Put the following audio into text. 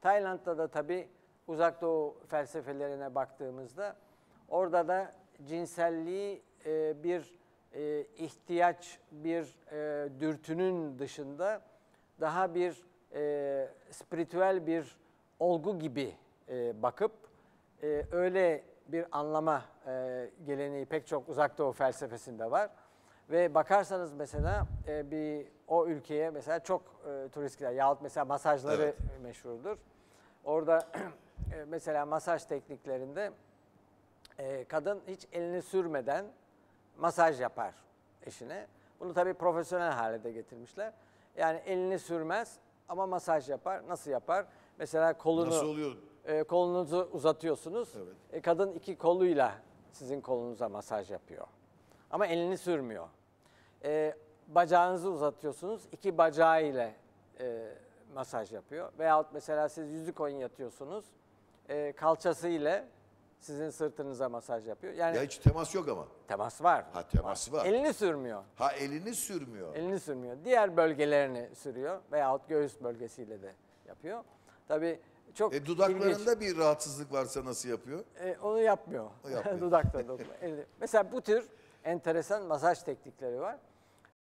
Tayland'da da tabii uzak doğu felsefelerine baktığımızda orada da cinselliği e, bir e, ihtiyaç, bir e, dürtünün dışında daha bir spiritüel bir olgu gibi bakıp öyle bir anlama e, geleneği pek çok uzak doğu felsefesinde var. Ve bakarsanız mesela e, bir o ülkeye mesela çok e, turist gider yahut mesela masajları Evet. meşhurdur. Orada e, mesela masaj tekniklerinde e, kadın hiç elini sürmeden masaj yapar eşine. Bunu tabii profesyonel hale de getirmişler. Yani elini sürmez ama masaj yapar. Nasıl yapar? Mesela kolunu Nasıl oluyor? e, kolunuzu uzatıyorsunuz. Evet. E, kadın iki koluyla sizin kolunuza masaj yapıyor. Ama elini sürmüyor. E, bacağınızı uzatıyorsunuz. iki bacağı ile e, masaj yapıyor. Veyahut mesela siz yüzük oyun yatıyorsunuz. E, kalçası ile sizin sırtınıza masaj yapıyor. Yani Ya hiç temas yok ama. temas var. Ha teması var. Elini sürmüyor. Ha elini sürmüyor. Elini sürmüyor. Diğer bölgelerini sürüyor veyahut göğüs bölgesiyle de yapıyor. Tabii çok E ilginç. dudaklarında bir rahatsızlık varsa nasıl yapıyor? E, onu yapmıyor. O yapmıyor. Dudakta. Eli- Mesela bu tür enteresan masaj teknikleri var.